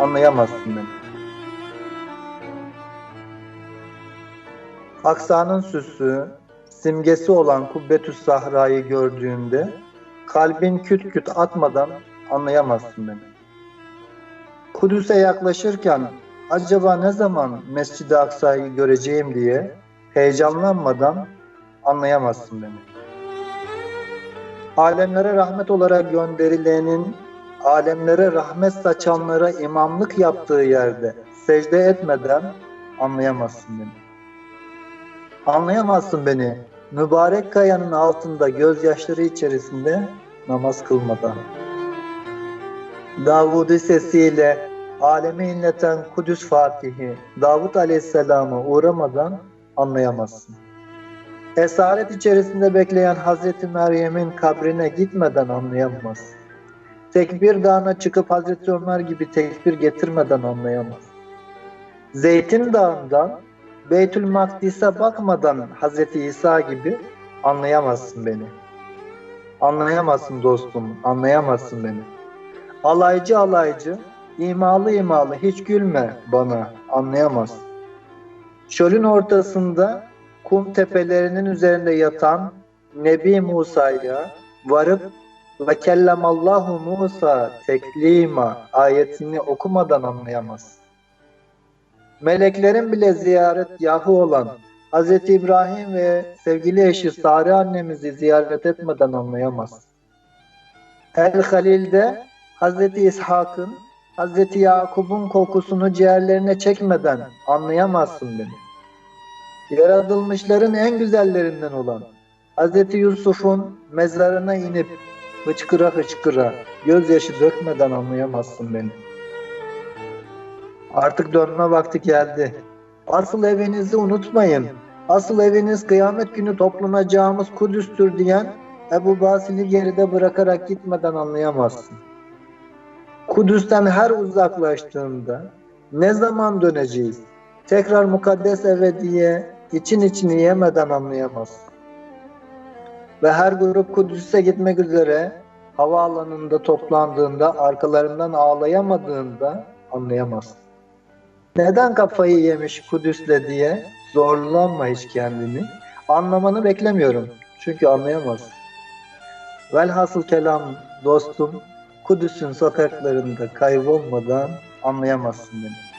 anlayamazsın beni. Aksanın süsü, simgesi olan Kubbetüs Sahra'yı gördüğünde kalbin küt küt atmadan anlayamazsın beni. Kudüs'e yaklaşırken acaba ne zaman Mescid-i Aksa'yı göreceğim diye heyecanlanmadan anlayamazsın beni. Alemlere rahmet olarak gönderilenin alemlere rahmet saçanlara imamlık yaptığı yerde secde etmeden anlayamazsın beni. Anlayamazsın beni. Mübarek kayanın altında gözyaşları içerisinde namaz kılmadan. Davud'u sesiyle alemi inleten Kudüs Fatihi Davud Aleyhisselam'a uğramadan anlayamazsın. Esaret içerisinde bekleyen Hazreti Meryem'in kabrine gitmeden anlayamazsın. Tekbir dağına çıkıp Hazreti Ömer gibi tekbir getirmeden anlayamaz. Zeytin Dağı'ndan Beytül Makdis'e bakmadan Hazreti İsa gibi anlayamazsın beni. Anlayamazsın dostum, anlayamazsın beni. Alaycı alaycı, imalı imalı hiç gülme bana, anlayamazsın. Çölün ortasında kum tepelerinin üzerinde yatan Nebi Musa'ya varıp ve kellemallahu Musa teklima ayetini okumadan anlayamaz. Meleklerin bile ziyaret yahu olan Hz. İbrahim ve sevgili eşi Sare annemizi ziyaret etmeden anlayamaz. El Halil'de Hz. İshak'ın, Hz. Yakub'un kokusunu ciğerlerine çekmeden anlayamazsın beni. Yaratılmışların en güzellerinden olan Hz. Yusuf'un mezarına inip hıçkıra hıçkıra gözyaşı dökmeden anlayamazsın beni. Artık dönme vakti geldi. Asıl evinizi unutmayın. Asıl eviniz kıyamet günü toplanacağımız Kudüs'tür diyen Ebu Basil'i geride bırakarak gitmeden anlayamazsın. Kudüs'ten her uzaklaştığında ne zaman döneceğiz? Tekrar mukaddes eve diye için içini yemeden anlayamazsın. Ve her grup Kudüs'e gitmek üzere havaalanında toplandığında arkalarından ağlayamadığında anlayamazsın. Neden kafayı yemiş Kudüs'le diye zorlanma hiç kendini. Anlamanı beklemiyorum. Çünkü anlayamazsın. Velhasıl kelam dostum Kudüs'ün sokaklarında kaybolmadan anlayamazsın beni.